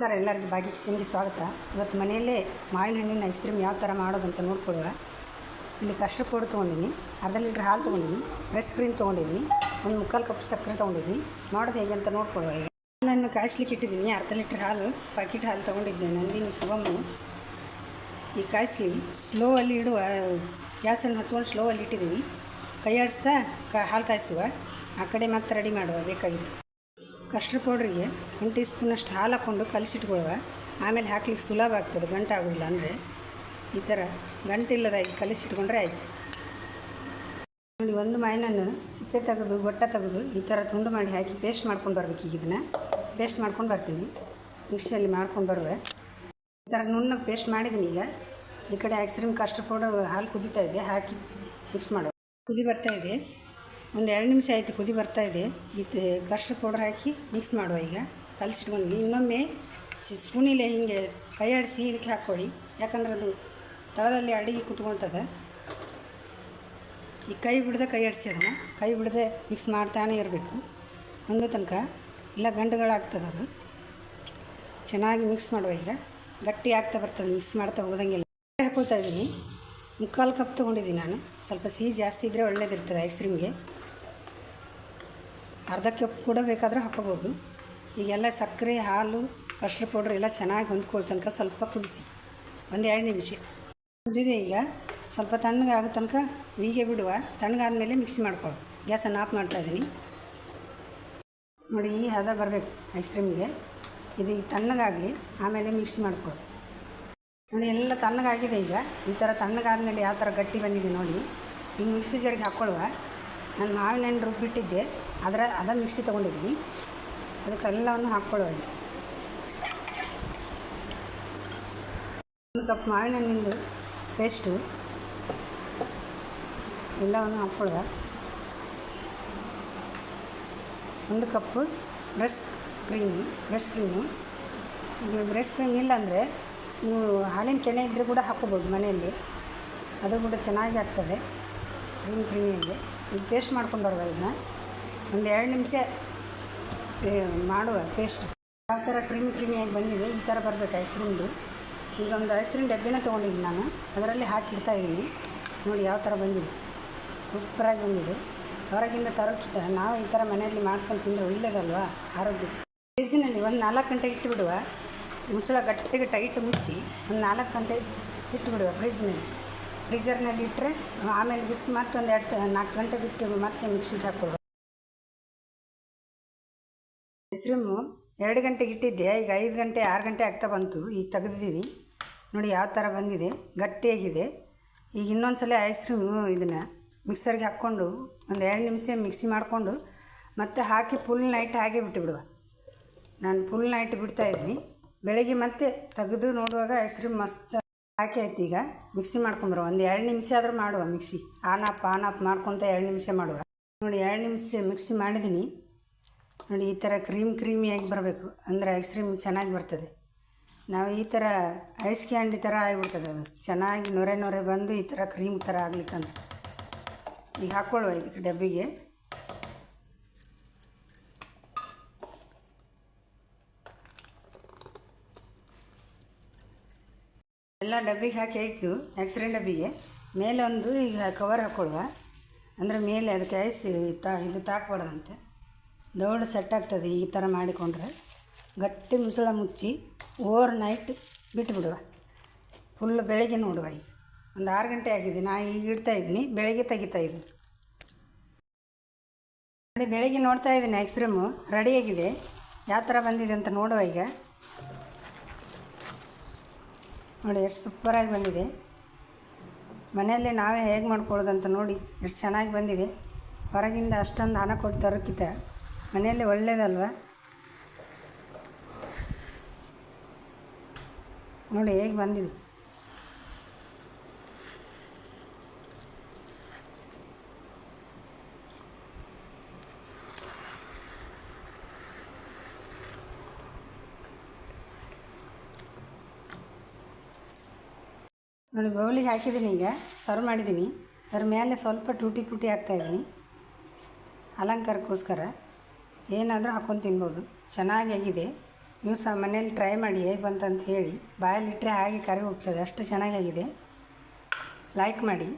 Sir ಎಲ್ಲರಿಗೂ ಭಾಗ್ಯ ಕಿಚನ್ಗೆ ಸ್ವಾಗತ. ಇವತ್ತು ಮನೆಯಲ್ಲೇ ಮಾವಿನ ಹಣ್ಣಿನ ಐಸ್ ಕ್ರೀಮ್ ಯಾವ ಥರ ಮಾಡೋದು ಅಂತ ನೋಡ್ಕೊಳ್ಳುವ. ಇಲ್ಲಿ ಕಷ್ಟ ಪೌಡರ್ ತೊಗೊಂಡಿನಿ ಅರ್ಧ ಲೀಟ್ರ್ ಹಾಲು ತೊಗೊಂಡಿನಿ ಫ್ರೆಶ್ ಕ್ರೀಮ್ ತೊಗೊಂಡಿದ್ದೀನಿ. ಒಂದು ಮುಕ್ಕಾಲು ಕಪ್ ಸಕ್ಕರೆ ತೊಗೊಂಡಿದ್ದೀನಿ. ಮಾಡೋದು ಹೇಗೆ ಅಂತ ನೋಡ್ಕೊಳ್ಳುವ ಈಗ. ಹಾಲನ್ನು ಕಾಯಿಸ್ಲಿಕ್ಕೆ ಇಟ್ಟಿದ್ದೀನಿ. ಅರ್ಧ ಲೀಟ್ರ್ ಹಾಲು ಪ್ಯಾಕೆಟ್ ಹಾಲು ತೊಗೊಂಡಿದ್ದೆ ನಂದಿನಿ ಸುಗಮು ಈ ಕಾಯಿಸಿ ಸ್ಲೋ ಅಲ್ಲಿ ಇಡುವ ಗ್ಯಾಸನ್ನು ಹಚ್ಕೊಂಡು ಸ್ಲೋ ಅಲ್ಲಿ ಇಟ್ಟಿದ್ದೀನಿ. ಕೈ ಆಡಿಸ್ತಾ ಕ, ಹಾಲು ಕಾಯಿಸುವ. ಆ ಕಡೆ ಮತ್ತೆ ರೆಡಿ ಮಾಡುವ. ಬೇಕಾಗಿತ್ತು ಕಸ್ಟರ್ಡ್ ಪೌಡ್ರಿಗೆ ಒಂದು ಟೀ ಸ್ಪೂನಷ್ಟು ಹಾಲು ಹಾಕ್ಕೊಂಡು ಕಲಿಸಿಟ್ಕೊಳ್ಳುವ ಆಮೇಲೆ ಹಾಕ್ಲಿಕ್ಕೆ ಸುಲಭ ಆಗ್ತದೆ, ಗಂಟು ಆಗೋದಿಲ್ಲ ಅಂದರೆ. ಈ ಥರ ಗಂಟಿಲ್ಲದಾಗಿ ಕಲಿಸಿಟ್ಕೊಂಡ್ರೆ ಆಯಿತು. ನೋಡಿ, ಒಂದು ಮಾಯಿನನ್ನು ಸಿಪ್ಪೆ ತೆಗೆದು, ಗೊಟ್ಟ ತೆಗೆದು ಈ ಥರ ತುಂಡು ಮಾಡಿ ಹಾಕಿ ಪೇಸ್ಟ್ ಮಾಡ್ಕೊಂಡು ಬರ್ಬೇಕು ಈಗ ಇದನ್ನು. ಪೇಸ್ಟ್ ಮಾಡ್ಕೊಂಡು ಬರ್ತೀನಿ. ಮಿಕ್ಸಿಯಲ್ಲಿ ಮಾಡ್ಕೊಂಡು ಬರುವೆ. ಈ ಥರ ನುಣ್ಣಗೆ ಪೇಸ್ಟ್ ಮಾಡಿದ್ದೀನಿ ಈಗ. ಈ ಕಡೆ ಐಸ್ ಕ್ರೀಮ್ ಕಸ್ಟರ್ಡ್ ಪೌಡರ್ ಹಾಲು ಕುದೀತಾ ಇದೆ. ಹಾಕಿ ಮಿಕ್ಸ್ ಮಾಡೋದು ಕುದಿ ಬರ್ತಾ ಇದೆ. ಒಂದು ಎರಡು ನಿಮಿಷ ಆಯಿತು ಕುದಿ ಬರ್ತಾ ಇದೆ. ಇದು ಕರ್ಷ ಪೌಡ್ರ್ ಹಾಕಿ ಮಿಕ್ಸ್ ಮಾಡುವ ಈಗ. ಕಲಸಿಟ್ಕೊಂಡು ಇನ್ನೊಮ್ಮೆ ಸ್ಪೂನಿಲೆ ಹಿಂಗೆ ಕೈ ಆಡಿಸಿ ಇದಕ್ಕೆ ಹಾಕ್ಕೊಳ್ಳಿ. ಯಾಕಂದ್ರೆ ಅದು ತಳದಲ್ಲಿ ಅಡಿಗೆ ಕುತ್ಕೊಳ್ತದೆ. ಈ ಕೈ ಬಿಡದೆ ಕೈ ಆಡಿಸಿ ಅದನ್ನು. ಕೈ ಬಿಡದೆ ಮಿಕ್ಸ್ ಮಾಡ್ತಾನೆ ಇರಬೇಕು. ಒಂದು ತನಕ. ಇಲ್ಲ ಗಂಡುಗಳಾಗ್ತದೆ ಅದು. ಚೆನ್ನಾಗಿ ಮಿಕ್ಸ್ ಮಾಡುವ ಈಗ. ಗಟ್ಟಿ ಆಗ್ತಾ ಬರ್ತದೆ ಮಿಕ್ಸ್ ಮಾಡ್ತಾ ಹೋದಂಗೆಲ್ಲ. ಹಾಕೊಳ್ತಾ ಇದ್ದೀನಿ. ಮುಕ್ಕಾಲು ಕಪ್ ತೊಗೊಂಡಿದ್ದೀನಿ ನಾನು. ಸ್ವಲ್ಪ ಸಿಹಿ ಜಾಸ್ತಿ ಇದ್ದರೆ ಒಳ್ಳೇದಿರ್ತದೆ ಐಸ್ ಕ್ರೀಮ್ಗೆ ಅರ್ಧ ಕಪ್ ಕೂಡ ಬೇಕಾದರೂ ಹಾಕೋಬೋದು ಈಗೆಲ್ಲ ಸಕ್ಕರೆ, ಹಾಲು ಕಸ್ಟರ್ಡ್ ಪೌಡ್ರ್ ಎಲ್ಲ ಚೆನ್ನಾಗಿ ಹೊಂದ್ಕೊಳ್ಳೋ ತನಕ ಸ್ವಲ್ಪ ಕುದಿಸಿ. ಒಂದು ಎರಡು ನಿಮಿಷ. ಕುದಿದೆ ಈಗ. ಸ್ವಲ್ಪ ತಣ್ಣಗಾಗೋ ತನಕ ಹೀಗೆ ಬಿಡುವ. ತಣ್ಣಗಾದ ಮೇಲೆ ಮಿಕ್ಸ್ ಮಾಡ್ಕೊಳ್ಳು. ಗ್ಯಾಸನ್ನು ಆಫ್ ಮಾಡ್ತಾಯಿದ್ದೀನಿ ನೋಡಿ, ಈ ಹದ ಬರಬೇಕು ಐಸ್ ಕ್ರೀಮ್ಗೆ ಇದು ಈಗ ತಣ್ಣಗಾಗಲಿ, ಆಮೇಲೆ ಮಿಕ್ಸ್ ಮಾಡ್ಕೊಳ್ಳು. ನೋಡಿ ಎಲ್ಲ ತಣ್ಣಗಾಗಿದೆ ಈಗ. ಈ ಥರ ತಣ್ಣಗಾದ್ಮೇಲೆ ಯಾವ ಥರ ಗಟ್ಟಿ ಬಂದಿದೆ ನೋಡಿ. ಈಗ ಮಿಕ್ಸಿ ಜರಿಗೆ ಹಾಕ್ಕೊಳ್ಳುವ. ನಾನು ಮಾವಿನ ಹಣ್ಣು ರುಬ್ಬಿಟ್ಟಿದ್ದೆ ಅದರ ಅದ ಮಿಕ್ಸಿ ತೊಗೊಂಡಿದ್ದೀನಿ. ಅದಕ್ಕೆಲ್ಲವನ್ನು ಹಾಕ್ಕೊಳ್ಳುವ ಈಗ. ಒಂದು ಕಪ್ ಮಾವಿನ ಹಣ್ಣಿಂದು ಪೇಸ್ಟು ಎಲ್ಲವನ್ನು ಹಾಕ್ಕೊಳ್ಳುವ. ಒಂದು ಕಪ್ಪು ಬ್ರಷ್ ಕ್ರೀಮು ಬ್ರಷ್ ಕ್ರೀಮು ಈಗ ಬ್ರಷ್ ಕ್ರೀಮ್ ಇಲ್ಲ ಅಂದರೆ ನೀವು ಹಾಲಿನ ಕೆನೆ ಇದ್ದರೆ ಕೂಡ ಹಾಕ್ಕೋಬೋದು ಮನೆಯಲ್ಲಿ. ಅದು ಕೂಡ ಚೆನ್ನಾಗಿ ಆಗ್ತದೆ. ಕ್ರೀಮ್ ಕ್ರೀಮಿಯಲ್ಲಿ ಈಗ ಪೇಸ್ಟ್ ಮಾಡ್ಕೊಂಡು ಬರುವ ಇದನ್ನ. ಒಂದು ಎರಡು ನಿಮಿಷ ಮಾಡುವ ಪೇಸ್ಟ್. ಯಾವ ಥರ ಕ್ರೀಮ್ ಕ್ರೀಮಿಯಾಗಿ ಬಂದಿದೆ, ಈ ಥರ ಬರಬೇಕು ಐಸ್ ಕ್ರೀಮ್ದು ಈಗ ಒಂದು ಐಸ್ ಕ್ರೀಮ್ ಡಬ್ಬಿನ ತೊಗೊಂಡಿದ್ದೀನಿ ನಾನು. ಅದರಲ್ಲಿ ಹಾಕಿಡ್ತಾ ಇದ್ದೀನಿ. ನೋಡಿ ಯಾವ ಥರ ಬಂದಿದೆ. ಸೂಪರಾಗಿ ಬಂದಿದೆ. ಹೊರಗಿಂದ ತರೋಕ್ಕಿಂತ ನಾವು ಈ ಥರ ಮನೆಯಲ್ಲಿ ಮಾಡ್ಕೊಂಡು ತಿಂದರೆ ಒಳ್ಳೆಯದಲ್ವಾ ಆರೋಗ್ಯ. ಫ್ರಿಜ್ಜಿನಲ್ಲಿ ಒಂದು ನಾಲ್ಕು ಗಂಟೆ ಇಟ್ಟುಬಿಡುವ ಮುಚ್ಚಳ ಗಟ್ಟಿಗೆ ಟೈಟ್ ಮುಚ್ಚಿ ಒಂದು ನಾಲ್ಕು ಗಂಟೆ ಇಟ್ಟುಬಿಡುವ ಫ್ರಿಜ್ನಲ್ಲಿ ಫ್ರಿಜರ್ನಲ್ಲಿ ಇಟ್ಟರೆ ಆಮೇಲೆ ಬಿಟ್ಟು ಮತ್ತೊಂದು ಎರಡು ನಾಲ್ಕು ಗಂಟೆ ಬಿಟ್ಟು ಮತ್ತೆ ಮಿಕ್ಸಿಗೆ ಹಾಕ್ಕೊಡುವ. ಹೆಸ್ರಿಮು ಎರಡು ಗಂಟೆಗೆ ಇಟ್ಟಿದ್ದೆ, ಈಗ ಐದು ಗಂಟೆ, ಆರು ಗಂಟೆ ಆಗ್ತಾ ಬಂತು, ಈಗ ತೆಗೆದಿದ್ದೀನಿ. ನೋಡಿ ಯಾವ ಥರ ಬಂದಿದೆ, ಗಟ್ಟಿಯಾಗಿದೆ. ಈಗ ಇನ್ನೊಂದು ಸಲ ಐಸ್ ಕ್ರೀಮು ಇದನ್ನು ಮಿಕ್ಸರ್ಗೆ ಹಾಕ್ಕೊಂಡು ಒಂದು ಎರಡು ನಿಮಿಷ ಮಿಕ್ಸಿ ಮಾಡಿಕೊಂಡು ಮತ್ತೆ ಹಾಕಿ ಫುಲ್ ನೈಟ್ ಹಾಗೆ ಬಿಟ್ಟುಬಿಡುವ ನಾನು ಫುಲ್ ನೈಟ್ ಬಿಡ್ತಾಯಿದ್ದೀನಿ ಬೆಳಗ್ಗೆ ಮತ್ತೆ ತೆಗೆದು ನೋಡುವಾಗ ಐಸ್ ಕ್ರೀಮ್ ಮಸ್ತ್ ಹಾಕಿ ಆಯ್ತು ಈಗ. ಮಿಕ್ಸಿ ಮಾಡ್ಕೊಂಬರುವ ಒಂದು ಎರಡು ನಿಮಿಷ ಆದರೂ ಮಾಡುವ mixie on off on off ಮಾಡ್ಕೊತ ಎರಡು ನಿಮಿಷ ಮಾಡುವ. ನೋಡಿ, ಎರಡು ನಿಮಿಷ ಮಿಕ್ಸಿ ಮಾಡಿದ್ದೀನಿ ನೋಡಿ, ಈ ಥರ ಕ್ರೀಮ್ ಕ್ರೀಮಿಯಾಗಿ ಬರಬೇಕು. ಅಂದರೆ ಐಸ್ ಕ್ರೀಮ್ ಚೆನ್ನಾಗಿ ಬರ್ತದೆ. ನಾವು ಈ ಥರ ಐಸ್ ಕ್ಯಾಂಡಿ ಥರ ಆಗಿಬಿಡ್ತದೆ ಅದು. ಚೆನ್ನಾಗಿ ನೊರೆ ನೊರೆ ಬಂದು ಈ ಥರ ಕ್ರೀಮ್ ಥರ ಆಗ್ಲಿಕ್ಕಂತ. ಈಗ ಹಾಕ್ಕೊಳ್ಳುವ ಇದಕ್ಕೆ ಡಬ್ಬಿಗೆ. ಎಲ್ಲ ಡಬ್ಬಿಗೆ ಹಾಕಿ ಇಟ್ಟು ಎಕ್ಸ್ರೇ ಡಬ್ಬಿಗೆ. ಮೇಲೆ ಒಂದು ಈಗ ಕವರ್ ಹಾಕ್ಕೊಳ್ಳುವ ಅಂದರೆ ಮೇಲೆ ಅದಕ್ಕೆ ಐಸ್ ತಾ, ಇದು ತಾಕ್ಬಾರ್ದಂತೆ. ದೌಡ್ ಸೆಟ್ ಆಗ್ತದೆ ಈ ಥರ ಮಾಡಿಕೊಂಡ್ರೆ. ಗಟ್ಟಿ ಮುಸುಳ ಮುಚ್ಚಿ ಓವರ್ ನೈಟ್ ಬಿಟ್ಟುಬಿಡುವ ಫುಲ್ ಬೆಳಗ್ಗೆ ನೋಡುವ ಈಗ. ಒಂದು ಆರು ಗಂಟೆ ಆಗಿದೆ. ನಾ ಈಗ ಇಡ್ತಾ ಇದ್ದೀನಿ. ಬೆಳಗ್ಗೆ ತೆಗಿತಾ ಇದ್ದೀನಿ. ಬೆಳಗ್ಗೆ ನೋಡ್ತಾ ಇದ್ದೀನಿ ಎಕ್ಸ್ರೇಮು ರೆಡಿಯಾಗಿದೆ ಯಾವ ಥರ ಬಂದಿದೆ ಅಂತ ನೋಡುವ ಈಗ. ನೋಡಿ, ಎಷ್ಟು ಸೂಪರಾಗಿ ಬಂದಿದೆ. ಮನೆಯಲ್ಲೇ ನಾವೇ ಹೇಗೆ ಮಾಡ್ಕೊಳ್ಳೋದಂತ ನೋಡಿ, ಎಷ್ಟು ಚೆನ್ನಾಗಿ ಬಂದಿದೆ. ಹೊರಗಿಂದ ಅಷ್ಟೊಂದು ಹಣ ಕೊಟ್ಟು ತರೋಕ್ಕಿಂತ ಮನೆಯಲ್ಲಿ ಒಳ್ಳೇದಲ್ವ? ನೋಡಿ, ಹೇಗೆ ಬಂದಿದೆ. ನೋಡಿ, ಬೌಲಿಗೆ ಹಾಕಿದ್ದೀನಿ ಈಗ. ಸರ್ವ್ ಮಾಡಿದ್ದೀನಿ. ಅದ್ರ ಮೇಲೆ ಸ್ವಲ್ಪ ಟೂಟಿ ಪುಟಿ ಹಾಕ್ತಾಯಿದ್ದೀನಿ ಅಲಂಕಾರಕ್ಕೋಸ್ಕರ. ಏನಾದರೂ ಹಾಕ್ಕೊಂಡು ತಿನ್ಬೋದು. ಚೆನ್ನಾಗಿ ಆಗಿದೆ ನೀವು ಸಹ ಮನೇಲಿ ಟ್ರೈ ಮಾಡಿ ಹೇಗೆ ಬಂತಂತ ಹೇಳಿ. ಬಾಯಲ್ಲಿಟ್ಟರೆ ಹಾಗೆ ಕರಗಿ ಹೋಗ್ತದೆ ಅಷ್ಟು ಚೆನ್ನಾಗಾಗಿದೆ ಲೈಕ್ ಮಾಡಿ.